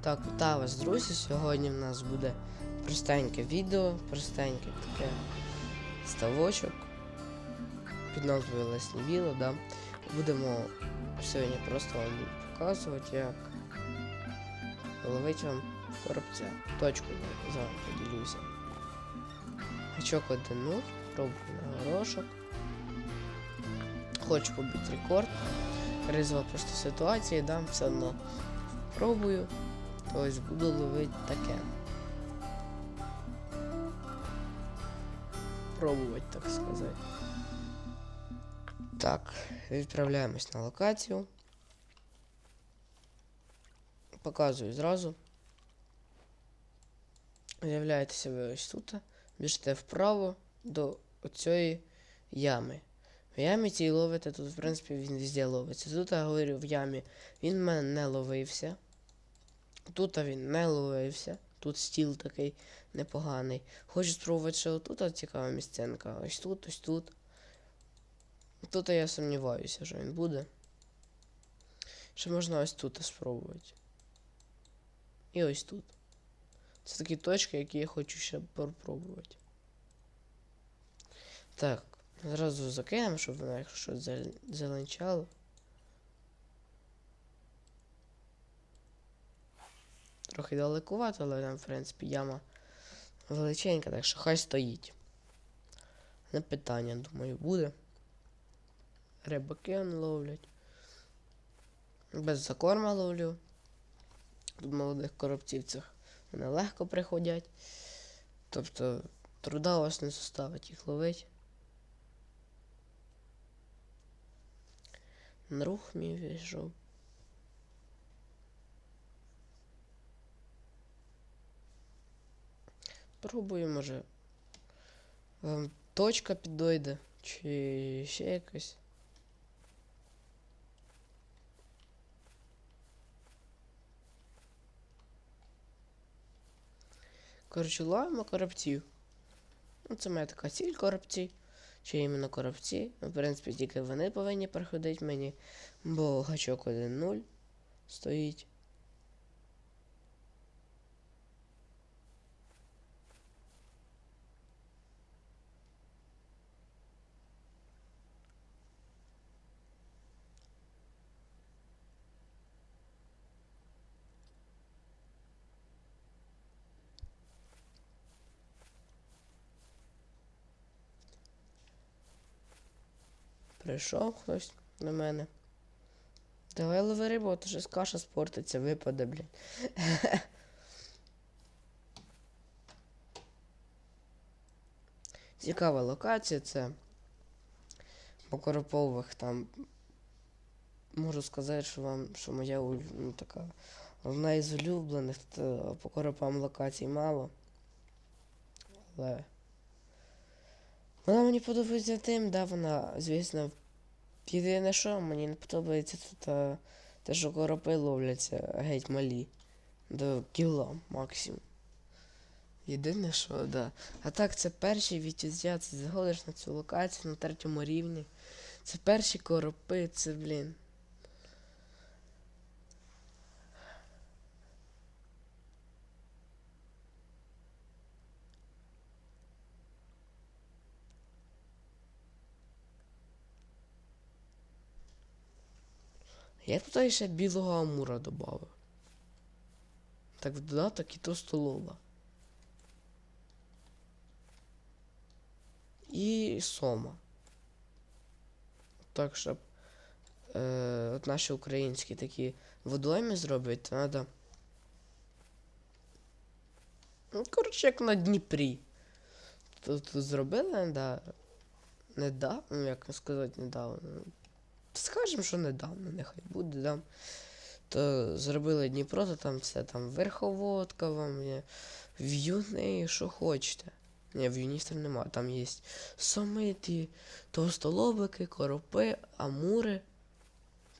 Так, вітаю вас, друзі. Сьогодні в нас буде простеньке відео, простеньке таке ставочок під назвою Лесні Віло, да. Будемо сьогодні просто вам показувати, як ловити вам коробця. Точку я з вами поділюся. Гачок 1-0, пробую на горошок. Хочу побити рекорд. Ризова просто ситуація, дам все одно пробую. Тобто буду ловити таке. Пробувати, так сказати. Так, відправляємось на локацію. Показую зразу. З'являєтеся ви ось тут. Біжите вправо до оцієї ями. В ямі цій ловите, тут, в принципі, він везде ловиться. Тут я говорю в ямі. Він в мене не ловився. Тут він не ловився. Тут стіл такий непоганий. Хочу спробувати ще отут от цікава місцинка. Ось тут, ось тут. Тут я сумніваюся, що він буде. Ще можна ось тут спробувати. І ось тут. Це такі точки, які я хочу ще попробувати. Так, зразу закинемо, щоб якщо щось зел- Трохи далекувато, але там, в принципі, яма величенька, так що хай стоїть. Не питання, думаю, буде. Рибаки ловлять. Без закорма ловлю. Тут молодих коробцівцях вони легко приходять. Тобто труда у вас не составить їх ловить. На рух мій вийшов. Пробую, може. Точка підойде, чи ще якось. Коротше, ловимо коробців. Ну, це моя така ціль коробці. Чи іменно коробці. Ну, в принципі, тільки вони повинні приходити мені. Бо гачок 1-0 стоїть. Прийшов хтось до мене. Давай лови рибу, а то щось каша спортиться, випаде, блін. Цікава локація це. По Коропових там. Можу сказати, що вам, що моя ну, така одна із улюблених, то по коропам локацій мало. Але. Вона мені подобається тим, да, вона, звісно, єдине що, мені не подобається тут те, що коропи ловляться геть малі. До кіла максимум. Єдине що, да. А так, це перші відчуття, це заходиш на цю локацію на третьому рівні. Це перші коропи, це, блін. Я тут ще білого амура додав. Так в додаток і то столова. І сома. Так, щоб е, от наші українські такі водойми зробити, треба. Ну, коротше, як на Дніпрі. Тут, зробили, да. Не ну як сказати, недавно. Скажемо, що недавно, нехай буде, да. То зробили Дніпро, то там все там верховодка вам є. В'юни, що хочете. Ні, в'юністів нема, там є самиті, товстолобики, коропи, амури.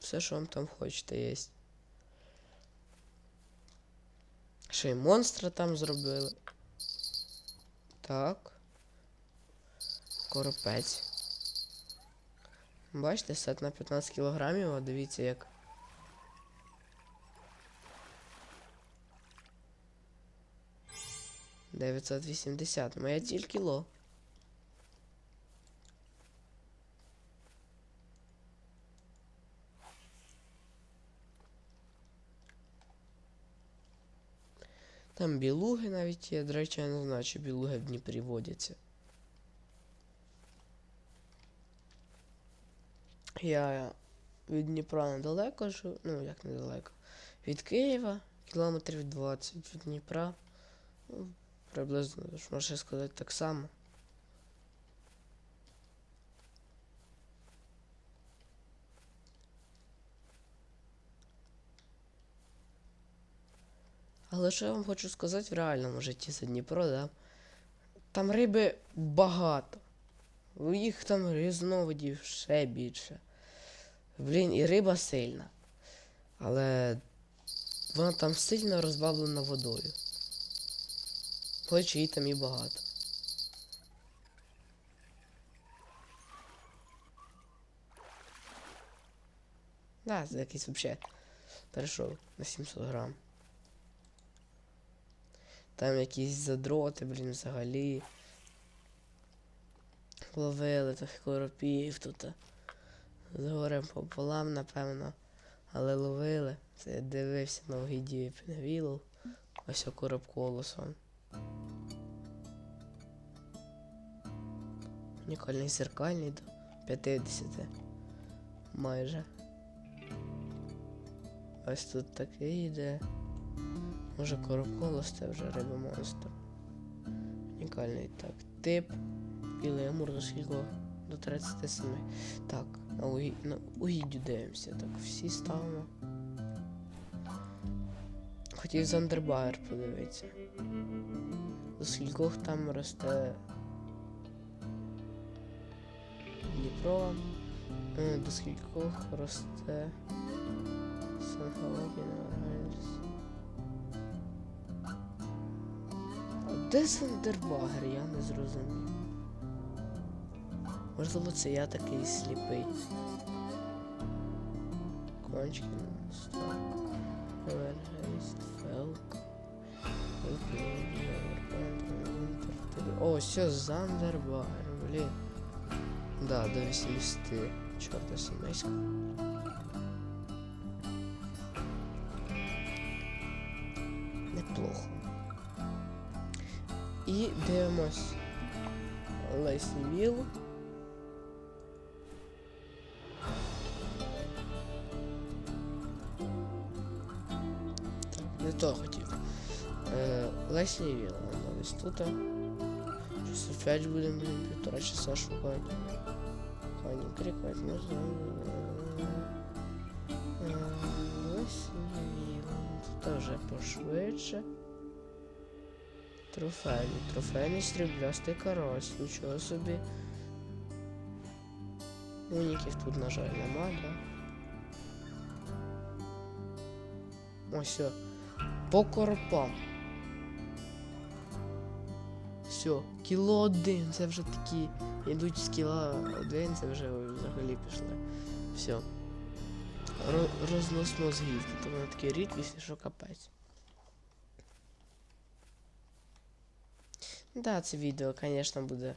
Все, що вам там хочете, є. Ще й монстра там зробили. Так. Коропець. Бачите, сет на 15 кілограмів, а дивіться як. Дев'ятсот вісімдесят. Моя тільки ло. Там білуги навіть є, до речі, я не знаю, чи білуги в Дніпрі водяться. Я від Дніпра недалеко живу, ну як недалеко. Від Києва кілометрів 20 від Дніпра. Ну, приблизно, можна сказати, так само. Але що я вам хочу сказати в реальному житті за Дніпро, да? Там риби багато. Їх там різновидів ще більше. Блін, і риба сильна. Але вона там сильно розбавлена водою. Хоч її там і багато. Да, це якийсь вообще перейшов на 700 грам. Там якісь задроти, блін, взагалі. Ловили тих коропів тут. З горем пополам, напевно. Але ловили. Це я дивився на Огідію Пінгвілу. Ось о короб колосом. Унікальний зеркальний до 50. Майже. Ось тут такий йде. Може коробколос це вже риба монстр. Унікальний так. Тип. Білий амур до скільки? До 37. Так, на, угі... угіддю. Так, всі ставимо. Хотів Зандербайер подивитися. До скількох там росте Дніпро. Е, До скількох росте Сан-Галогін Аргельс. А де Зандербагер? Я не зрозумів. Можливо, це я такий сліпий. Кончки Фелк. О, все, Зандербагер, блін. Да, до 80. Чорта сімейська. Неплохо. І дивимось. Лейсі Вілл. Так, не то хотів. Е, Лесі Вілл, вона десь тут. Щось опять будемо, блін, півтора часа шукати. Хані крикать, не знаю. Е, Лесі Вілл. Тут вже пошвидше. Трофейний, трофейний сріблястий карась, нічого собі. Уніків тут, на жаль, нема, да? Ось. По коропам. Все, кіло один, це вже такі. Йдуть з кіла один, це вже взагалі пішли. Все. Ро- рознос мозгів. Тут вони такі рідкісні, що капець. Да, це відео, звісно, буде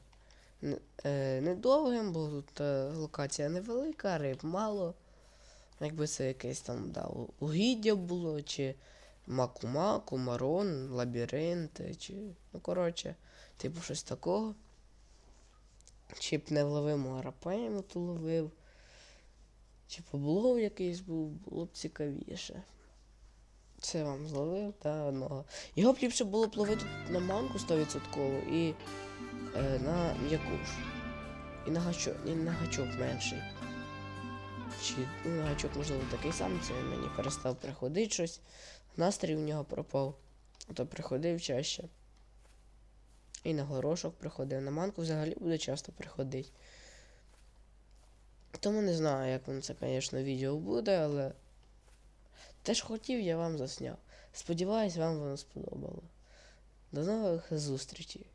е, недовгим, бо тут е, локація невелика, риб мало. Якби це якесь там да, угіддя було, чи Макумаку, Марон, лабіринт, чи. Ну, коротше, типу щось такого. Чи б не вловимо арапеєм то ловив. Чи поблов якийсь був, було б цікавіше. Це вам зловив, та одного. Його б ліпше було б ловити на манку 100% і е, на м'якуш. І на гачок, і на гачок менший. Чи ну, на гачок, можливо, такий самий, це мені перестав приходити щось. Настрій у нього пропав. То приходив чаще. І на горошок приходив. На манку взагалі буде часто приходити. Тому не знаю, як воно це, звісно, відео буде, але теж хотів, я вам засняв. Сподіваюсь, вам воно сподобало. До нових зустрічей.